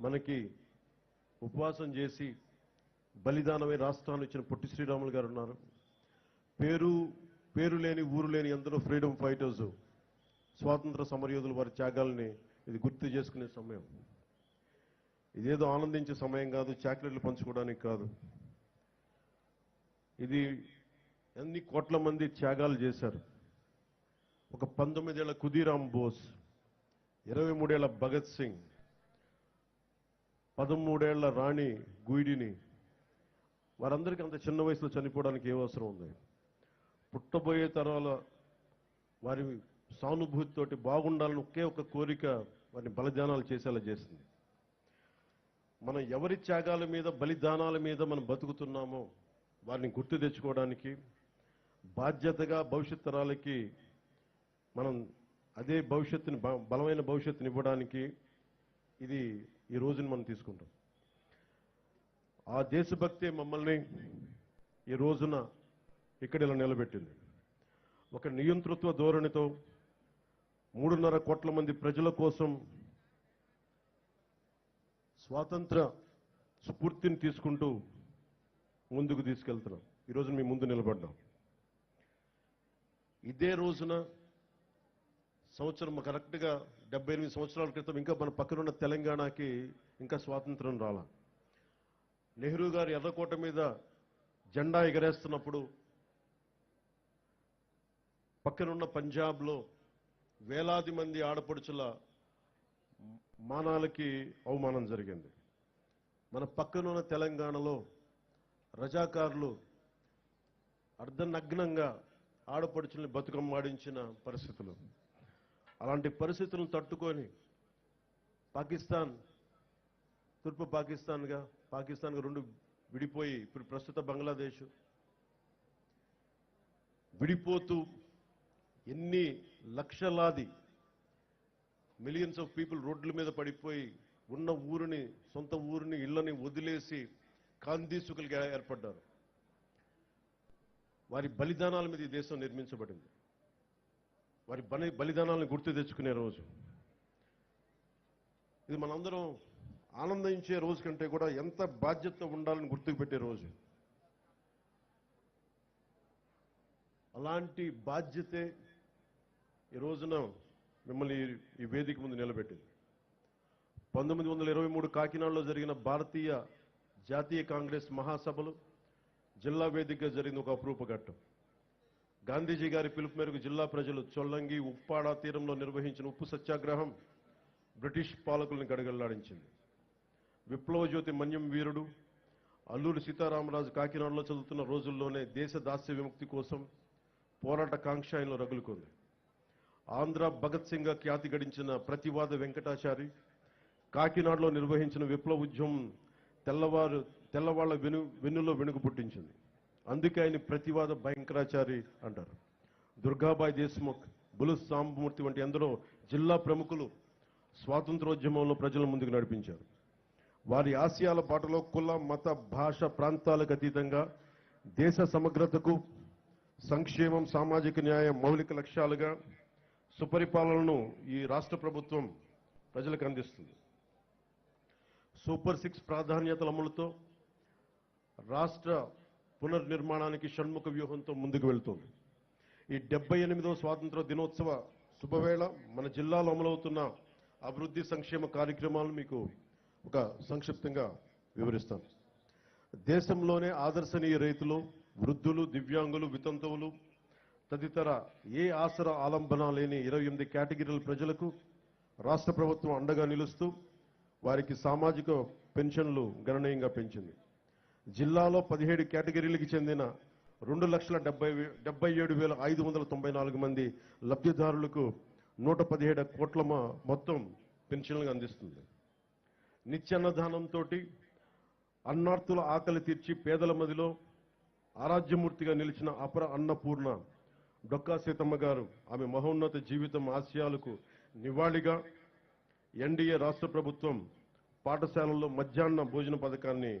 మనకి ఉపవాసం చేసి బలిదానమై రాష్ట్రాన్ని ఇచ్చిన పొట్టి శ్రీరాములు గారు ఉన్నారు. పేరు పేరు లేని ఊరు లేని ఎందరో ఫ్రీడమ్ ఫైటర్స్ స్వాతంత్ర సమరయోధులు వారి త్యాగాల్ని ఇది గుర్తు చేసుకునే సమయం. ఇదేదో ఆనందించే సమయం కాదు చాక్లెట్లు పంచుకోవడానికి కాదు. ఇది ఎన్ని కోట్ల మంది త్యాగాలు చేశారు. ఒక పంతొమ్మిదేళ్ళ కుదీరాం బోస్ ఇరవై మూడేళ్ళ భగత్ సింగ్ పదమూడేళ్ళ రాణి గుయిడిని. వారందరికీ అంత చిన్న వయసులో చనిపోవడానికి ఏ అవసరం ఉంది? పుట్టబోయే తరాల వారి సానుభూతితోటి బాగుండాలని ఒకే ఒక కోరిక వారిని బలిదానాలు చేసేలా చేసింది. మనం ఎవరి త్యాగాల మీద బలిదానాల మీద మనం బతుకుతున్నామో వారిని గుర్తు తెచ్చుకోవడానికి బాధ్యతగా భవిష్యత్ తరాలకి మనం అదే భవిష్యత్తుని బ- బలమైన భవిష్యత్తుని ఇవ్వడానికి ఇది ఈ రోజుని మనం తీసుకుంటాం. ఆ దేశభక్తే మమ్మల్ని ఈ రోజున ఇక్కడ ఇలా నిలబెట్టింది. ఒక నియంతృత్వ ధోరణితో మూడున్నర కోట్ల మంది ప్రజల కోసం స్వాతంత్ర స్ఫూర్తిని తీసుకుంటూ ముందుకు తీసుకెళ్తున్నాం. ఈరోజు మీ ముందు నిలబడ్డాం. ఇదే రోజున సంవత్సరం కరెక్ట్గా డెబ్బై ఎనిమిది సంవత్సరాల క్రితం ఇంకా మన పక్కనున్న తెలంగాణకి ఇంకా స్వాతంత్రం రాలా. నెహ్రూ గారు ఎర్రకోట మీద జెండా ఎగరేస్తున్నప్పుడు పక్కనున్న పంజాబ్లో వేలాది మంది ఆడపడుచుల మానాలకి అవమానం జరిగింది. మన పక్కనున్న తెలంగాణలో రజాకారులు అర్ధనగ్నంగా ఆడపడుచుల్ని బతుకమ్మాడించిన పరిస్థితులు. అలాంటి పరిస్థితులను తట్టుకొని పాకిస్తాన్ తూర్పు పాకిస్తాన్గా పాకిస్తాన్గా రెండు విడిపోయి ఇప్పుడు ప్రస్తుత బంగ్లాదేశ్ విడిపోతూ ఎన్ని లక్షలాది మిలియన్స్ ఆఫ్ పీపుల్ రోడ్ల మీద పడిపోయి ఉన్న ఊరిని సొంత ఊరిని ఇళ్ళని వదిలేసి కాందీసుకులుగా ఏర్పడ్డారు. వారి బలిదానాల మీద ఈ దేశం నిర్మించబడింది. వారి బలి బలిదానాలను గుర్తు తెచ్చుకునే రోజు. ఇది మనందరం ఆనందించే రోజు కంటే కూడా ఎంత బాధ్యత ఉండాలని గుర్తుకు పెట్టే రోజు. అలాంటి బాధ్యతే ఈ రోజున మిమ్మల్ని ఈ- వేదిక ముందు నిలబెట్టింది. పంతొమ్మిది వందల ఇరవై మూడు కాకినాడలో జరిగిన భారతీయ జాతీయ కాంగ్రెస్ మహాసభలు జిల్లా వేదికగా జరిగిన ఒక అప్రూప ఘట్టం. గాంధీజీ గారి పిలుపు మేరకు జిల్లా ప్రజలు చొల్లంగి ఉప్పాడ తీరంలో నిర్వహించిన ఉప్పు సత్యాగ్రహం బ్రిటిష్ పాలకుల్ని గడగల్లాడించింది విప్లవ జ్యోతి మన్యం వీరుడు అల్లూరి సీతారామరాజు కాకినాడలో చదువుతున్న రోజుల్లోనే దేశ దాస్య విముక్తి కోసం పోరాట కాంక్ష ఆయనలో రగులుకుంది. ఆంధ్ర భగత్ సింగ్ ఖ్యాతి గడించిన ప్రతివాద వెంకటాచారి కాకినాడలో నిర్వహించిన విప్లవ ఉద్యమం తెల్లవారు తెల్లవాళ్ళ వెను వెన్నులో వెనుక పుట్టించింది. అందుకే ఆయన ప్రతివాద భయంకరాచారి అంటారు. దుర్గాబాయి దేశ్ముఖ్ బులు సాంబమూర్తి వంటి ఎందరో జిల్లా ప్రముఖులు స్వాతంత్రోద్యమంలో ప్రజల ముందుకు నడిపించారు. వారి ఆశయాల బాటలో కుల మత భాష ప్రాంతాలకు అతీతంగా దేశ సమగ్రతకు సంక్షేమం సామాజిక న్యాయం మౌలిక లక్ష్యాలుగా సుపరిపాలనను ఈ రాష్ట్ర ప్రభుత్వం ప్రజలకు అందిస్తుంది. సూపర్ సిక్స్ ప్రాధాన్యతల అమలుతో రాష్ట్ర పునర్నిర్మాణానికి షణ్ముఖ వ్యూహంతో ముందుకు వెళ్తోంది. ఈ డెబ్బై ఎనిమిదవ స్వాతంత్ర దినోత్సవ శుభవేళ మన జిల్లాలో అమలవుతున్న అభివృద్ధి సంక్షేమ కార్యక్రమాలను మీకు ఒక సంక్షిప్తంగా వివరిస్తాను. దేశంలోనే ఆదర్శనీయ రైతులు వృద్ధులు దివ్యాంగులు వితంతువులు తదితర ఏ ఆసర ఆలంబన లేని ఇరవై ఎనిమిది కేటగిరీల ప్రజలకు రాష్ట్ర ప్రభుత్వం అండగా నిలుస్తూ వారికి సామాజిక పెన్షన్లు గణనీయంగా పెంచింది. జిల్లాలో పదిహేడు కేటగిరీలకు చెందిన రెండు లక్షల డెబ్బై డెబ్బై ఏడు వేల ఐదు వందల తొంభై నాలుగు మంది లబ్ధిదారులకు నూట పదిహేడు కోట్ల మొత్తం పెన్షన్లు అందిస్తుంది. నిత్యన్నదానంతో అన్నార్థుల ఆకలి తీర్చి పేదల మదిలో ఆరాధ్యమూర్తిగా నిలిచిన అపర అన్నపూర్ణ డొక్కా సీతమ్మ గారు ఆమె మహోన్నత జీవితం ఆశయాలకు నివాళిగా ఎన్డీఏ రాష్ట్ర ప్రభుత్వం పాఠశాలల్లో మధ్యాహ్న భోజన పథకాన్ని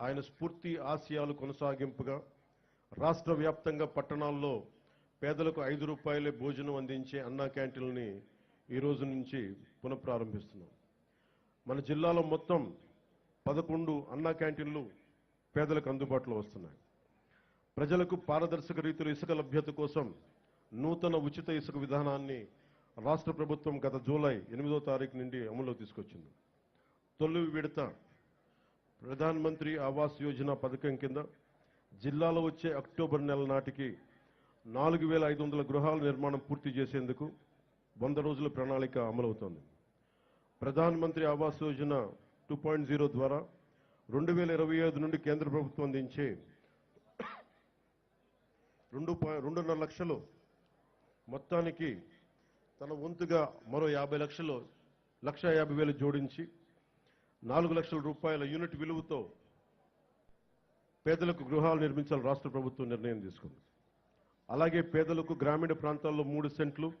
ఆయన స్ఫూర్తి ఆశయాలు కొనసాగింపుగా రాష్ట్ర వ్యాప్తంగా పట్టణాల్లో పేదలకు ఐదు రూపాయలే భోజనం అందించే అన్నా క్యాంటీన్లని ఈ రోజు నుంచి పునఃప్రారంభిస్తున్నాం. మన జిల్లాలో మొత్తం పదకొండు అన్నా క్యాంటీన్లు పేదలకు అందుబాటులో వస్తున్నాయి. ప్రజలకు పారదర్శక రీతిలో ఇసుక లభ్యత కోసం నూతన ఉచిత ఇసుక విధానాన్ని రాష్ట్ర ప్రభుత్వం గత జూలై ఎనిమిదో తారీఖు నుండి అమల్లో తీసుకొచ్చింది. తొలి విడత ప్రధాన్ మంత్రి ఆవాస్ యోజన పథకం కింద జిల్లాలో వచ్చే అక్టోబర్ నెల నాటికి నాలుగు వేల ఐదు వందల గృహాల నిర్మాణం పూర్తి చేసేందుకు వంద రోజుల ప్రణాళిక అమలవుతోంది. Pradhan Mantri Awas Yojana two point zero ద్వారా రెండు వేల ఇరవై ఐదు నుండి కేంద్ర ప్రభుత్వం అందించే రెండు రెండున్నర లక్షలు మొత్తానికి తన వంతుగా మరో యాభై లక్షలు లక్ష యాభై వేలు జోడించి నాలుగు లక్షల రూపాయల యూనిట్ విలువతో పేదలకు గృహాలు నిర్మించాలని రాష్ట్ర ప్రభుత్వం నిర్ణయం తీసుకుంది. అలాగే పేదలకు గ్రామీణ ప్రాంతాల్లో మూడు సెంట్లు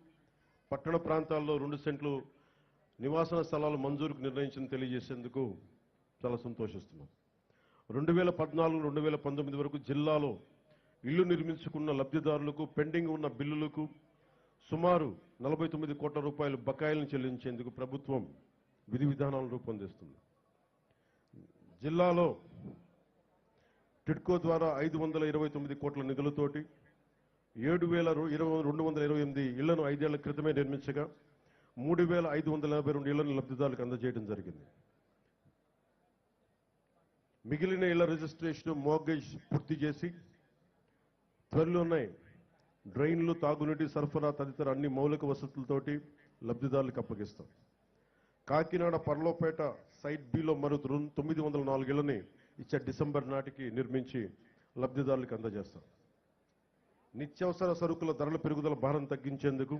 పట్టణ ప్రాంతాల్లో రెండు సెంట్లు నివాసన స్థలాలు మంజూరుకు నిర్ణయించిన తెలియజేసేందుకు చాలా సంతోషిస్తున్నాం. రెండు వేల పద్నాలుగు రెండు వేల పంతొమ్మిది వరకు జిల్లాలో ఇల్లు నిర్మించుకున్న లబ్ధిదారులకు పెండింగ్ ఉన్న బిల్లులకు సుమారు నలభై తొమ్మిది కోట్ల రూపాయలు బకాయిలను చెల్లించేందుకు ప్రభుత్వం విధి విధానాలను రూపొందిస్తుంది. జిల్లాలో టిడ్కో ద్వారా ఐదు వందల ఇరవై తొమ్మిది కోట్ల నిధులతోటి ఏడు వేల ఇరవై రెండు వందల ఇరవై ఎనిమిది ఇళ్ళను ఐదేళ్ళ క్రితమే నిర్మించగా మూడు వేల ఐదు వందల యాభై రెండు ఇళ్ళను లబ్ధిదారులకు అందజేయడం జరిగింది. మిగిలిన ఇళ్ళ రిజిస్ట్రేషన్ మోగేజ్ పూర్తి చేసి త్వరలోనే డ్రైన్లు తాగునీటి సరఫరా తదితర అన్ని మౌలిక వసతులతోటి లబ్ధిదారులకు అప్పగిస్తాం. కాకినాడ పర్లోపేట సైట్ బిలో మరో తొమ్మిది వందల నాలుగేళ్ళని ఇచ్చే డిసెంబర్ నాటికి నిర్మించి లబ్ధిదారులకు అందజేస్తాం. నిత్యావసర సరుకుల ధరల పెరుగుదల భారం తగ్గించేందుకు